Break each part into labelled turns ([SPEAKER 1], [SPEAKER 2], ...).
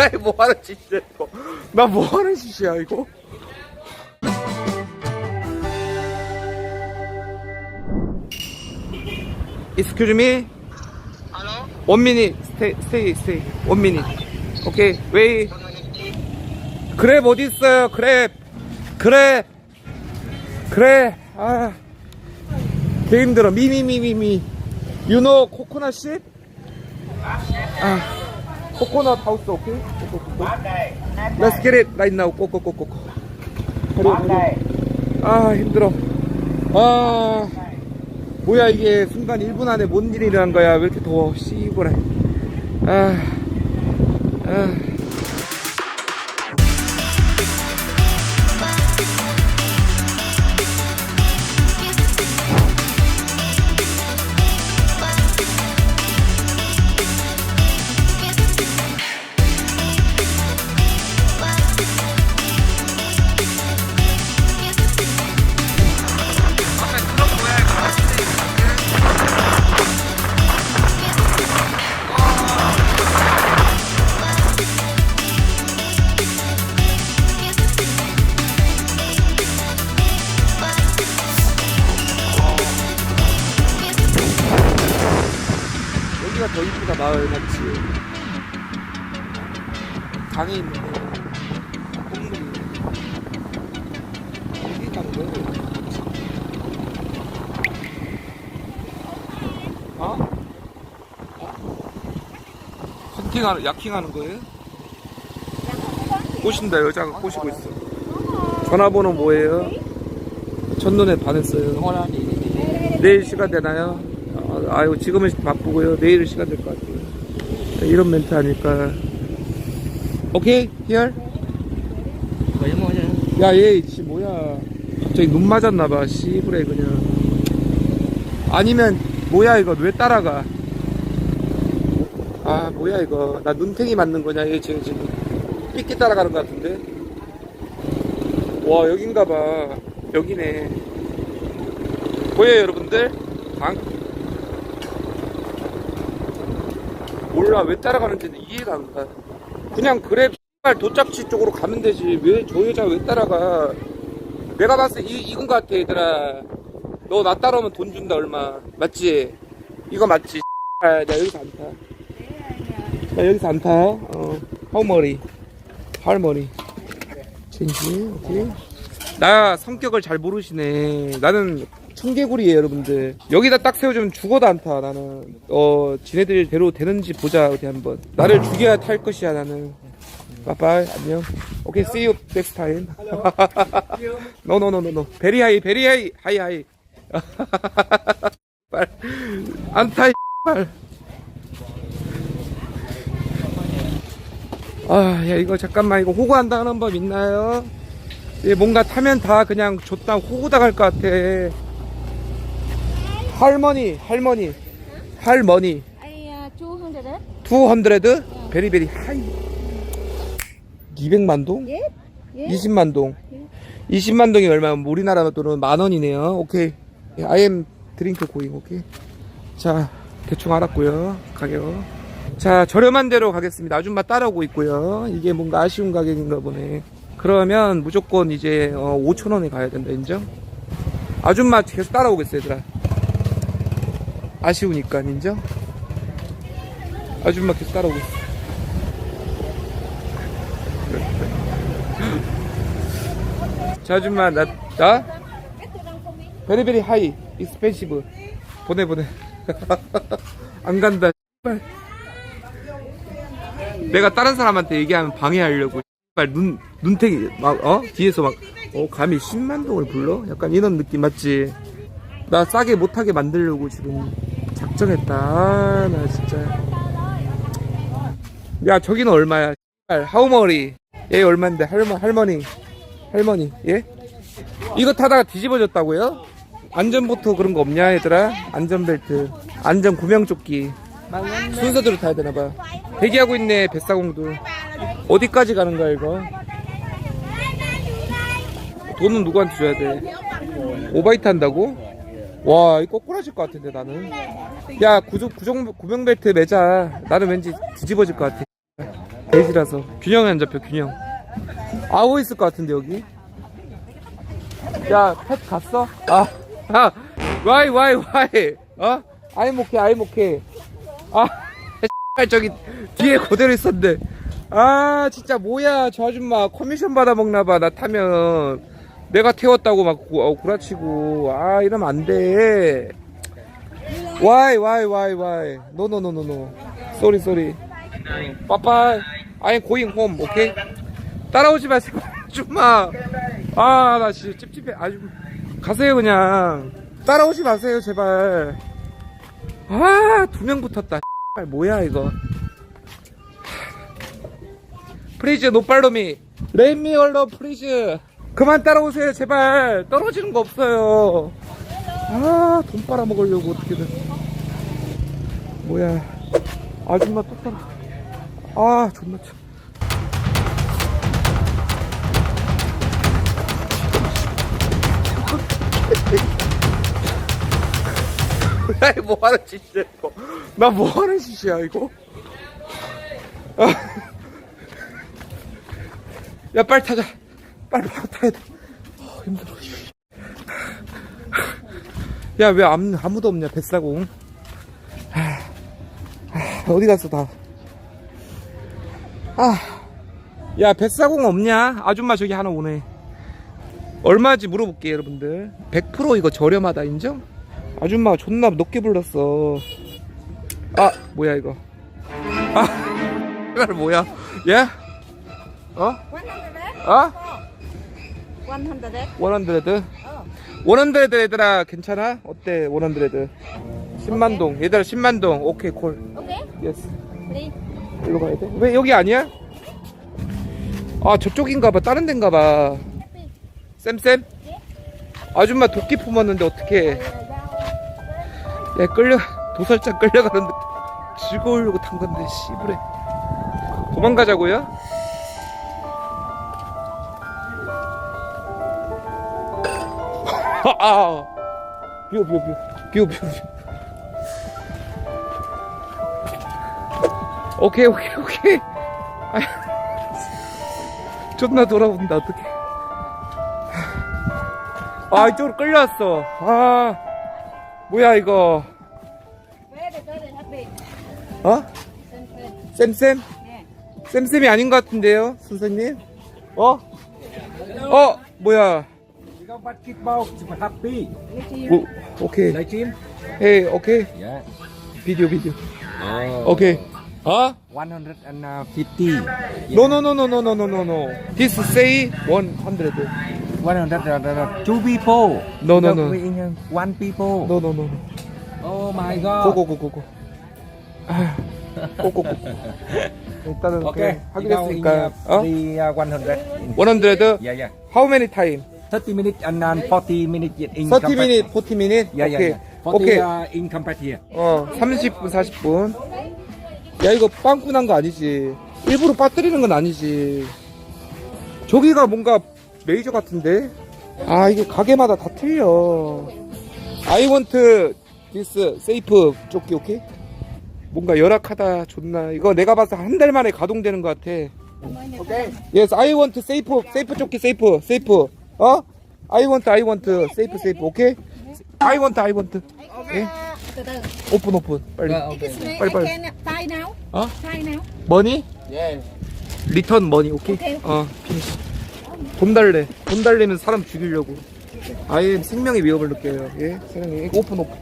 [SPEAKER 1] 뭐야 뭐 하는 짓이야 이거 나 뭐 하는 짓이야 이거 Excuse me
[SPEAKER 2] Hello?
[SPEAKER 1] One minute stay stay stay One minute 오케이 wait 그랩 어디 있어요 그랩 그랩 그래 아개 힘들어 미미미미미 You know 코코넛 씨? 아 코코넛 하우스 오케이? 고고고고. Let's get it right now. 고고고고 아 힘들어. 아 뭐야 이게 순간 1분 안에 뭔 일이 일어난 거야? 왜 이렇게 더워? 씨부래 아, 아. 헌팅하는 야킹하는 거예요? 꼬신다 여자가 꼬시고 있어 전화번호 뭐예요? 첫눈에 반했어요 내일 시간 되나요? 아, 아유 지금은 바쁘고요. 내일은 시간 될 것 같아요. 이런 멘트 하니까 오케이 here 야얘 씨 뭐야 갑자기 눈 맞았나봐 씨부레 그냥 아니면 뭐야 이거 왜 따라가 아 뭐야 이거 나 눈탱이 맞는 거냐 얘 지금 지금 삐끼 따라가는 것 같은데 와 여긴가 봐 여기네 보여요 여러분들 강 몰라 왜 따라가는지는 이해가 안 가. 그냥 그랩 X발 도착지 쪽으로 가면 되지 왜 저 여자 왜 따라가? 내가 봤을 때 이, 이건 것 같아 얘들아. 너 나 따라오면 돈 준다 얼마 맞지? 이거 맞지? X발. 나 여기서 안 타. 나 여기서 안 타. 어. 할머니. 할머니. 오케이. 나 성격을 잘 모르시네. 나는 청개구리예요, 여러분들. 여기다 딱 세워주면 죽어도 안 타, 나는. 어, 지네들 대로 되는지 보자, 어디 한번. 나를 죽여야 탈 것이야, 나는. 빠빠이, 안녕. 오케이, see you next time. no, no, no, no, no. 베리 하이, 베리 하이, 하이, 하이. 빨. 안 타, 이 아, 야, 이거 잠깐만, 이거 호구한다는 법 있나요? 예, 뭔가 타면 다 그냥 줬다 호구다 갈것 같아. 할머니, 할머니, 할머니.
[SPEAKER 3] Uh, 200 eh?
[SPEAKER 1] 200 베리베리 하이. 200만 동?
[SPEAKER 3] Yes. Yes.
[SPEAKER 1] 20만 동. 20만 동이 얼마면 우리나라 돈은 만 원이네요. 오케이. 예, I am 드링크 고잉. 오케이. 자, 대충 알았고요. 가격. 자, 저렴한 데로 가겠습니다. 아줌마 따라오고 있고요. 이게 뭔가 아쉬운 가격인가 보네. 그러면 무조건 이제 어, 5천 원에 가야 된다. 인정? 아줌마 계속 따라오겠어, 얘들아. 아쉬우니까 인정? 아줌마 계속 따라오고 있어. 자, 아줌마, 나, 나? 베리베리 하이, 익스펜시브. 보내, 보내. 안 간다. 내가 다른 사람한테 얘기하면 방해하려고, 씨발, 눈, 눈탱이, 막, 어? 뒤에서 막, 어, 감히 10만 동을 불러? 약간 이런 느낌 맞지? 나 싸게 못하게 만들려고 지금 작정했다. 아, 나 진짜. 야, 저기는 얼마야? 하우머리. 얘 얼만데, 할머, 할머니. 할머니, 예? 이거 타다가 뒤집어졌다고요? 안전보트 그런 거 없냐, 얘들아? 안전벨트. 안전 구명조끼. 순서대로 타야 되나봐. 대기하고 있네, 뱃사공도. 어디까지 가는 거야, 이거? 돈은 누구한테 줘야 돼? 오바이트 한다고? 와, 이거 꼬꾸라질 것 같은데, 나는. 야, 구조, 구정, 구명벨트 매자. 나는 왠지 뒤집어질 것 같아. 돼지라서 균형이 안 잡혀 균형 아오 있을 것 같은데 여기 야펫 갔어? 아, 아 와이 와이 와이 어? 아이 목해 아이 목해 아 저기 뒤에 그대로 있었는데. 아 진짜 뭐야 저 아줌마. 커미션 받아 먹나봐 나 타면. 내가 태웠다고 막 구, 어, 구라치고. 아 이러면 안돼. No no no no no. Sorry sorry. 빠빠이. I'm going home 오케이? 따라오지 마세요 아줌마. 아나 진짜 찝찝해. 아줌 가세요 그냥. 따라오지 마세요 제발 아 두 명 붙었다. X발 뭐야 이거. 프리즈 노팔로미. 레미 얼러 프리즈. 그만 따라오세요 제발. 떨어지는 거 없어요. 아 돈 빨아먹으려고 어떻게든. 뭐야. 아줌마 또 따라. 아 존나 참 야, 이거 뭐하는 짓이야, 이거. 나 뭐하는 짓이야, 이거. 아. 야, 빨리 타자. 빨리 바로 타야 돼. 어, 힘들어. 씨. 야, 왜 아무, 아무도 없냐, 뱃사공. 아, 아, 어디 갔어, 다. 아. 야, 뱃사공 없냐? 아줌마 저기 하나 오네. 얼마인지 물어볼게요, 여러분들. 100% 이거 저렴하다, 인정? 아줌마가 존나 높게 불렀어. 아, 뭐야, 이거. 아, 이거 뭐야? 예? 어?
[SPEAKER 3] 100?
[SPEAKER 1] 어?
[SPEAKER 3] 100?
[SPEAKER 1] 원헌드레드? 원헌드레드 얘들아, 괜찮아? 어때, 원헌드레드? 10만동. 얘들아, 10만동. 오케이, 콜.
[SPEAKER 3] Okay,
[SPEAKER 1] 예스.
[SPEAKER 3] please.
[SPEAKER 1] 일로 가야 돼? 왜 여기 아니야? 아, 저쪽인가 봐. 다른 데인가 봐. 쌤쌤? 아줌마 도끼 품었는데 어떡해. 야 끌려 도살장 끌려가는데 즐거우려고 탄 건데 씨부래 도망가자고요? 아, 아. 비오 비오 비오. 비오 비오 비오. 오케이 오케이 오케이. 아휴. 존나 돌아온다 어떡해. 아 이쪽으로 끌려왔어. 아 뭐야 이거. 어? 쌤쌤? 쌤쌤이 아닌 것 같은데요 선생님? 어? 어 뭐야
[SPEAKER 2] happy.
[SPEAKER 1] 오, 오케이
[SPEAKER 2] Lấy chim?
[SPEAKER 1] 오케이
[SPEAKER 2] Yeah.
[SPEAKER 1] 비디오 비디오
[SPEAKER 2] Oh.
[SPEAKER 1] 오케이 어?
[SPEAKER 2] 150.
[SPEAKER 1] 노노노노노노노노노 This say 100
[SPEAKER 2] 100 uh, two people.
[SPEAKER 1] No, no,
[SPEAKER 2] Go
[SPEAKER 1] no.
[SPEAKER 2] with, uh, One people.
[SPEAKER 1] 노노노노
[SPEAKER 2] Oh my god.
[SPEAKER 1] 고고고고고 아, 고고고 일단은
[SPEAKER 2] Okay.
[SPEAKER 1] 그래 하기로
[SPEAKER 2] Go in,
[SPEAKER 1] 했으니까
[SPEAKER 2] uh,
[SPEAKER 1] 어?
[SPEAKER 2] the uh, 100.
[SPEAKER 1] 100
[SPEAKER 2] Yeah, yeah.
[SPEAKER 1] How many time?
[SPEAKER 2] 30 minutes and then 40 minutes in
[SPEAKER 1] 30
[SPEAKER 2] compact-
[SPEAKER 1] minute, 40 minute?
[SPEAKER 2] Yeah, yeah, yeah. 40
[SPEAKER 1] 오케이
[SPEAKER 2] uh, in compact here.
[SPEAKER 1] 어 30분 40분 야 이거 빵꾸난 거 아니지 일부러 빠뜨리는 건 아니지 저기가 뭔가 메이저 같은데 아 이게 가게마다 다 틀려 I want this safe 조끼 오케이 뭔가 열악하다 존나 이거 내가 봐서 한 달 만에 가동되는 것 같아
[SPEAKER 2] Okay.
[SPEAKER 1] Yes I want safe safe 조끼 safe safe 어? I want I want safe safe 오케이 I want I want 예? 오픈 오픈 빨리
[SPEAKER 3] can tie now.
[SPEAKER 1] 어? 머니?
[SPEAKER 2] Yeah.
[SPEAKER 1] 리턴 머니 오케이?
[SPEAKER 3] 오케이, 오케이.
[SPEAKER 1] 어 피니시 돈 달래. 돈 달래면 사람 죽이려고. 아예 생명의 위협을 느껴요. 예 사장님 오픈 오픈.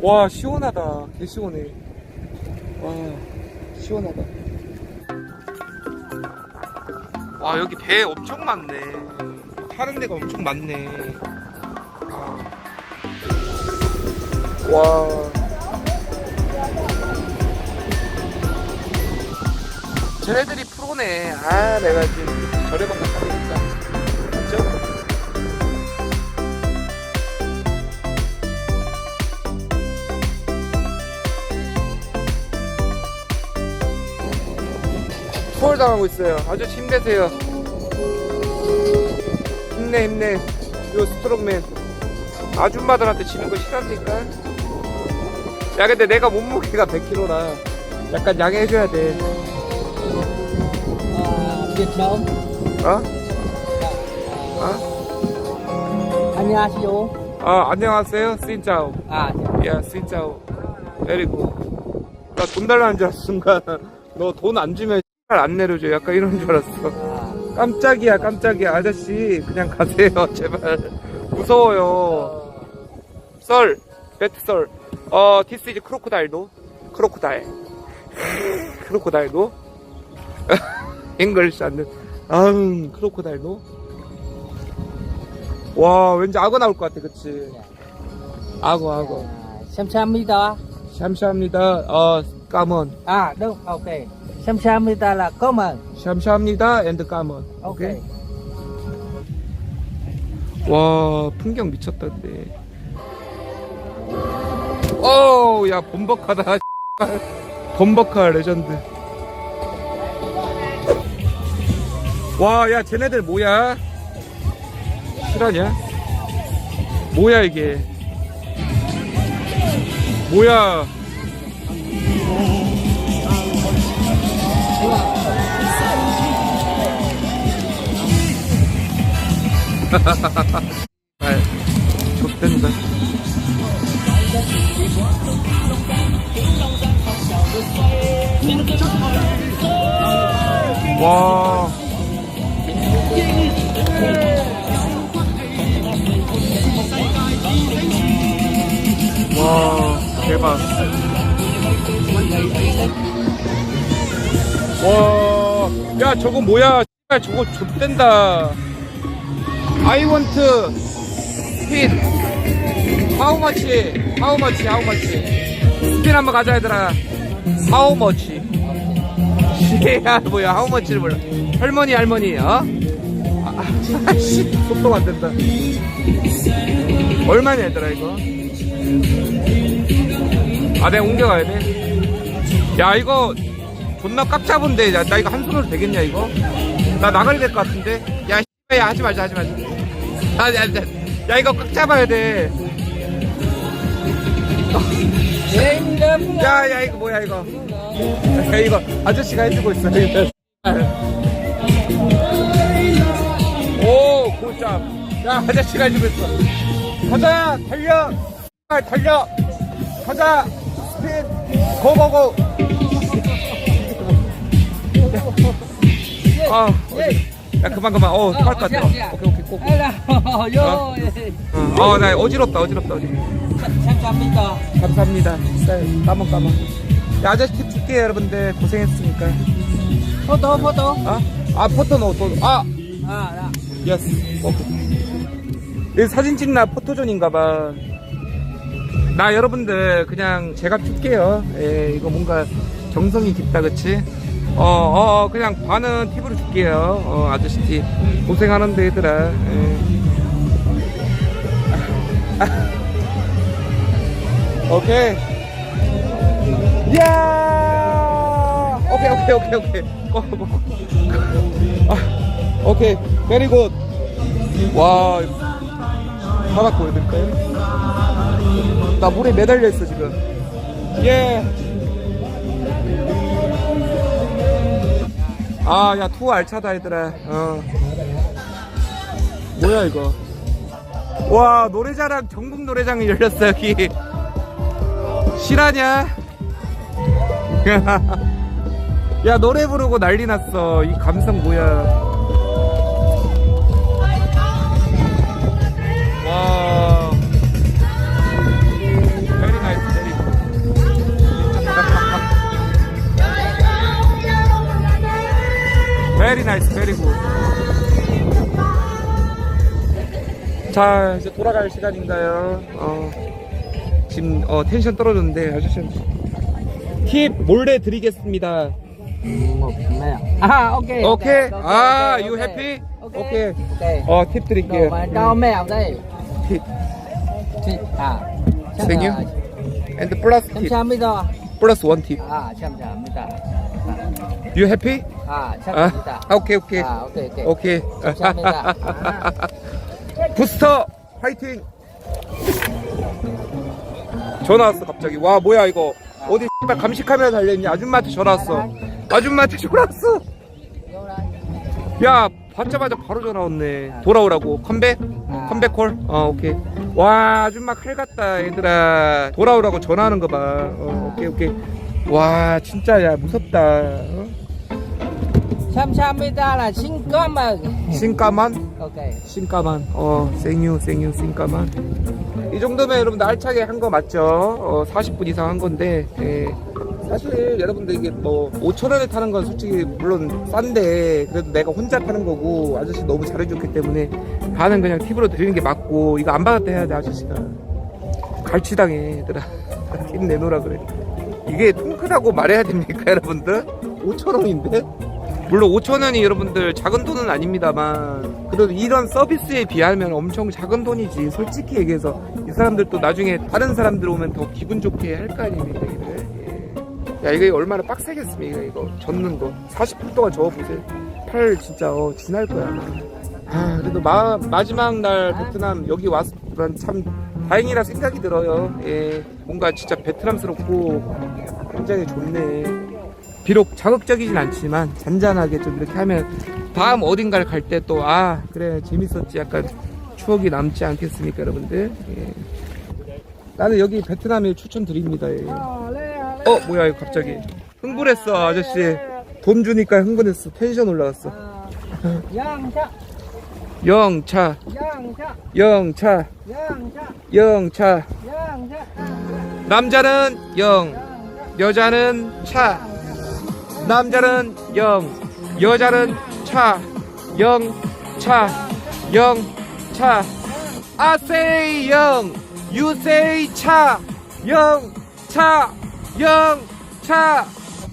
[SPEAKER 1] 와 시원하다. 개 시원해. 와 시원하다. 와 여기 배 엄청 많네. 타는 데가 엄청 많네. 아. 와 쟤네들이 프로네. 아, 내가 지금 저렴한 거 사니까. 맞죠? 투월 당하고 있어요. 아주 힘내세요. 힘내, 힘내. 요 스트롱맨. 아줌마들한테 지는 거 싫어합니까? 야 근데 내가 몸무게가 100kg라 약간 양해해줘야 돼
[SPEAKER 4] 아, Việt Nam
[SPEAKER 1] 어? 어?
[SPEAKER 4] 안녕하세요
[SPEAKER 1] 아 안녕하세요. 신짜오.
[SPEAKER 4] 아
[SPEAKER 1] 야 신짜오. 때리고 나 돈 달라는 줄 알았어 순간. 너 돈 안 주면 안 내려줘. 약간 이런 줄 알았어.
[SPEAKER 4] 아,
[SPEAKER 1] 깜짝이야 깜짝이야. 아저씨 그냥 가세요. 제발. 무서워요. 썰. 배트 썰어 디스 이즈 크로코다일도. 크로코다일. 크로코다일도 잉글리시 안돼 아응 크로코다일도? 와 왠지 악어 나올 것 같아 그치? 악어 악어.
[SPEAKER 4] Samsamita
[SPEAKER 1] 샴샤합니다. 어 까먼.
[SPEAKER 4] à đúng ok Samsamita là common
[SPEAKER 1] 샴샤합니다 앤드 까먼.
[SPEAKER 4] ok
[SPEAKER 1] 와 풍경 미쳤다 근데. 어야 범벅하다. 범벅하 레전드 와 야 쟤네들 뭐야? 실화냐? 뭐야 이게? 뭐야? 아 좋댄다. 와 와, 대박. 와, 야, 저거 뭐야? 저거 좆된다. I want spin. How much? How much? How much? 스핀 한번 가자, 얘들아. How much? 야, 뭐야, how much를 몰라. 할머니, 할머니, 어? 아, 아, 씨, 속도가 안 된다. 얼마냐, 얘들아, 이거? 아, 내가 옮겨가야 돼? 야, 이거 존나 꽉 잡은데, 야, 나 이거 한 손으로 되겠냐, 이거? 나 나가야 될 것 같은데? 야, 씨, 야, 하지 말자, 하지 말자. 아, 야, 야, 야, 이거 꽉 잡아야 돼. 야, 야, 이거 뭐야, 이거. 야, 이거 아저씨가 해주고 있어, 야, 아저씨가 해주고 있어. 가자, 달려! 아, 달려! 가자! 스핀! 고고고! 아, 어지- 야, 그만, 그만. 어, 토할 것 같아. 오케이, 오케이, 꼭.
[SPEAKER 4] Đây là vô
[SPEAKER 1] 어, 어, 나 어지럽다, 어지럽다, 어지럽다.
[SPEAKER 4] Samsamita
[SPEAKER 1] 감사합니다. 쌀, 까먹, 까먹. 야, 아저씨 팁 줄게요, 여러분들. 고생했으니까.
[SPEAKER 4] Photo photo
[SPEAKER 1] 아, 아, 포토 노, 또, 아!
[SPEAKER 4] À đó
[SPEAKER 1] 예스. 오케이. 이 사진 찍나 포토존인가봐. 나 여러분들 그냥 제가 줄게요. 예, 이거 뭔가 정성이 깊다, 그치? 어, 어, 어, 그냥 반은 팁으로 줄게요. 어, 아저씨 팁. 고생하는데, 얘들아. 예. 오케이. 야! 오케이, 오케이, 오케이, 오케이. 어, 뭐. 아, 오케이. 베리 굿. 와, 바닥 보여드릴까요? 나 물에 매달려 있어, 지금. 예. 아, 야, 투어 알차다, 얘들아. 어. 뭐야, 이거. 와, 노래자랑, 전국 노래장이 열렸어, 여기. 실화냐? 야, 노래 부르고 난리 났어. 이 감성 뭐야. Very nice, very good. 자, 이제 돌아갈 시간인가요? 어, 지금 어, 텐션 떨어졌는데 아저씨한테 팁 몰래 드리겠습니다.
[SPEAKER 4] Ok
[SPEAKER 1] 오케이.
[SPEAKER 4] ok,
[SPEAKER 1] 아, you happy? 오케이. 어, 팁 드릴게요.
[SPEAKER 4] mèo đây
[SPEAKER 1] 팁. Thank you.
[SPEAKER 4] là
[SPEAKER 1] And 플러스 팁.
[SPEAKER 4] Samsamita
[SPEAKER 1] 플러스 원 팁.
[SPEAKER 4] À Samsamita
[SPEAKER 1] You happy? 아,
[SPEAKER 4] Samsamita
[SPEAKER 1] 아, 오케이, 오케이.
[SPEAKER 4] À ok ok
[SPEAKER 1] 오케이.
[SPEAKER 4] 감사합니다.
[SPEAKER 1] 부스터 화이팅. 전화 왔어 갑자기 와 뭐야 이거 어디 X발 감시 카메라 달려있니 아줌마한테 전화 왔어 아줌마한테 전화 왔어. 야 받자마자 바로 전화 왔네 돌아오라고 컴백? 컴백 콜? 어 오케이 와 아줌마 칼 같다 얘들아 돌아오라고 전화하는 거봐 어, 오케이 오케이 와 진짜 야 무섭다 어?
[SPEAKER 4] Xin cơm mà.
[SPEAKER 1] 신까만
[SPEAKER 4] Ok.
[SPEAKER 1] 신까만 어 생유 생유 신까만 이 정도면 여러분 알차게 한 거 맞죠 어 40분 이상 한 건데 예. 사실 여러분들 이게 뭐 5천 원에 타는 건 솔직히 물론 싼데 그래도 내가 혼자 타는 거고 아저씨 너무 잘해줬기 때문에 반은 그냥 팁으로 드리는 게 맞고 이거 안 받았다 해야 돼 아저씨가. 갈취당해 얘들아. 힘 내놓으라 그래. 이게 통크다고 말해야 됩니까 여러분들? 5천 원인데? 물론 5천 원이 여러분들 작은 돈은 아닙니다만 그래도 이런 서비스에 비하면 엄청 작은 돈이지. 솔직히 얘기해서 이 사람들도 나중에 다른 사람들 오면 더 기분 좋게 할 거 아닙니까 예. 야 이게 얼마나 빡세겠습니까 이거? 젓는 거. 40분 동안 저어보세요. 팔 진짜 어 지날 거야 아 그래도 마, 마지막 날 베트남 여기 와서 참 다행이라 생각이 들어요. 예. 뭔가 진짜 베트남스럽고 굉장히 좋네. 비록 자극적이진 않지만 잔잔하게 좀 이렇게 하면 다음 어딘가를 갈 때 또 아 그래 재밌었지. 약간 추억이 남지 않겠습니까 여러분들? 예. 나는 여기 베트남에 추천드립니다 예. 어 뭐야 이거 갑자기. 흥분했어 아저씨. 돈 주니까 흥분했어. 텐션 올라갔어.
[SPEAKER 4] cha.
[SPEAKER 1] 영차. 영차. 영차.
[SPEAKER 4] Dân cha.
[SPEAKER 1] 남자는 영 여자는 차. 남자는 영 여자는 차. 영차. 영차. I say 영 you say 차. 영차 영차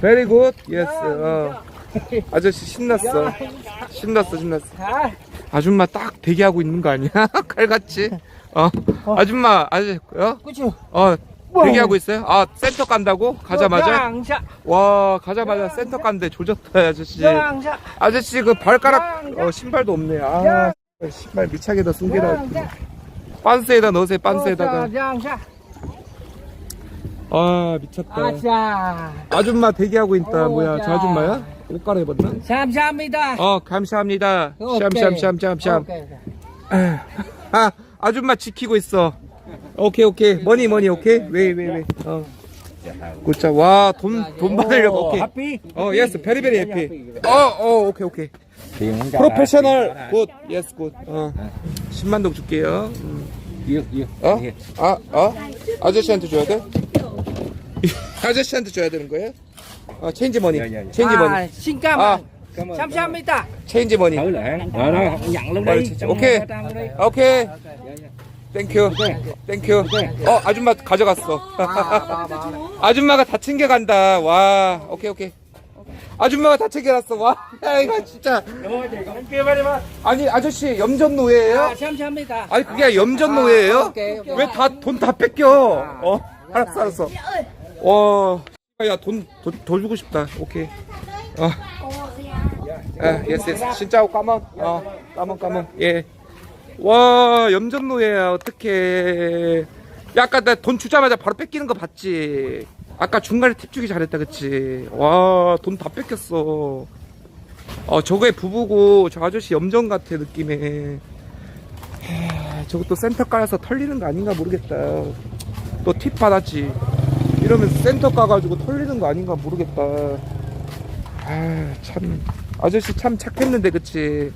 [SPEAKER 1] very good yes 어. 아저씨 신났어 신났어 신났어? 아줌마 딱 대기하고 있는 거 아니야 칼같이 어 아줌마 아저씨 어? 어 대기하고 있어요? 아 센터 간다고? 가자마자?
[SPEAKER 4] Dân cha.
[SPEAKER 1] 와 가자마자 센터 간대 조졌다 아저씨. 아저씨 그 발가락 어, 신발도 없네 아 신발 미차게다 숨겨라. 빤스에다 넣으세요
[SPEAKER 4] Ôi
[SPEAKER 1] 빤스에다가. 아 미쳤다.
[SPEAKER 4] cha.
[SPEAKER 1] 아줌마 대기하고 있다.
[SPEAKER 4] 오,
[SPEAKER 1] 뭐야 저
[SPEAKER 4] 야.
[SPEAKER 1] 아줌마야? 옷 갈아입었나?
[SPEAKER 4] Samsamita.
[SPEAKER 1] 어 감사합니다. 샴샴샴샴샴. 아 아줌마 지키고 있어. 오케이 오케이. 머니 머니 오케이? 왜왜 왜 어. 굿자. 와돈 돈 받으려고. 오케이.
[SPEAKER 2] happy?
[SPEAKER 1] 어 예스 베리베리 해피 어어 오케이 오케이. 프로페셔널 굿. 예스 굿어. 10만 동 줄게요. 음. 어? 아, 어? 아저씨한테 줘야 돼? 아저씨한테 줘야 되는 거예요? 어, 체인지 머니.
[SPEAKER 2] 야, 야, 야.
[SPEAKER 1] 체인지
[SPEAKER 4] À,
[SPEAKER 1] 머니. À.
[SPEAKER 4] ơn. Samsamita.
[SPEAKER 1] 체인지 머니.
[SPEAKER 2] Thử lại. Ờ nhận luôn đi.
[SPEAKER 1] Ok. 오케이. 땡큐. 땡큐. 어, 아줌마 가져갔어. 아줌마가 다 챙겨간다. 와, 오케이, 오케이. 아줌마가 다 챙겨놨어. 와, 야, 이거 진짜. 아니, 아저씨, 염전 노예예요?
[SPEAKER 4] À, Samsamita.
[SPEAKER 1] 아니, 그게 염전 노예예요?
[SPEAKER 4] 아, 오케이, 오케이.
[SPEAKER 1] 왜 다, 돈 다 뺏겨? 어, 알았어, 알았어. 와, 야, 돈, 더, 더 주고 싶다. 오케이. 어. 아, 예스, 예스. 진짜 까만. 어, 까만, 까만. 예. 와, 염전 노예야. 어떡해. 야, 아까 나 돈 주자마자 바로 뺏기는 거 봤지? 아까 중간에 팁 주기 잘했다, 그치? 와, 돈 다 뺏겼어. 어, 저거에 부부고, 저 아저씨 염전 같아, 느낌에. 하, 저것도 센터 깔아서 털리는 거 아닌가 모르겠다. 또 팁 받았지. 이러면 센터 까가지고 털리는 거 아닌가 모르겠다. 아, 참. 아저씨 참 착했는데, 그치?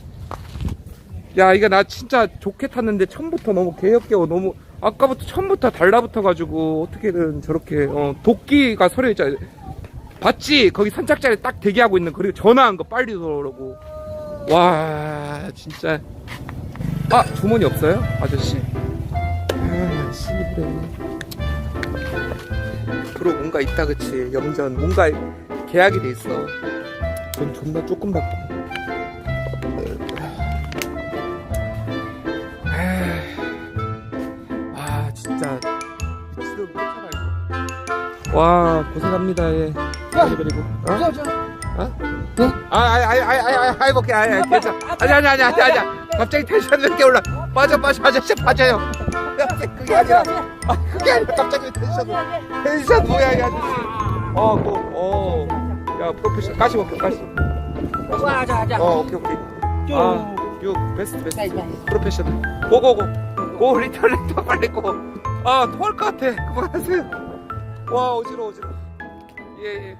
[SPEAKER 1] 야, 이거 나 진짜 좋게 탔는데, 처음부터 너무 개역겨워. 너무, 아까부터 처음부터 달라붙어가지고, 어떻게든 저렇게, 어, 도끼가 서려 있잖아. 봤지? 거기 선착자리 딱 대기하고 있는, 그리고 전화한 거 빨리 들어오라고. 와, 진짜. 아, 주머니 없어요? 아저씨? 아, 씨, 그래. 앞으로 뭔가 있다, 그치? 염전. 뭔가 계약이 돼 있어. 돈 존나 조금 받고. 아, 아, 진짜. 미치도 못하나, 이거. 와, 고생합니다, 예. 그리고. 어?
[SPEAKER 4] Vô.
[SPEAKER 1] 어? 아, 아이, 아이, 아이, 아이, 아이, 아이, 볼게, 아이, 아이, 괜찮아. 아니, 아니, 아니, 아니, 아니. 갑자기 텐션 몇개 올라. 빠져, 빠져, 아저씨, 빠져요. 야, 그게 아니라. 아, 그게 아니라 갑자기 텐션. 텐션 뭐야, 이 아저씨. 어, 고, 어. 야, 프로페셔널. 가시 먹혀, 가시.
[SPEAKER 4] 와, 자, 자.
[SPEAKER 1] 어, 오케이, 오케이.
[SPEAKER 4] 쭉.
[SPEAKER 1] 아, 유, 베스트, 베스트. 프로페셔널. 고, 고, 리터, 리터, 빨리 고. 아, 토할 것 같아. 그만하세요. 와, 어지러워, 어지러워. 예, 예.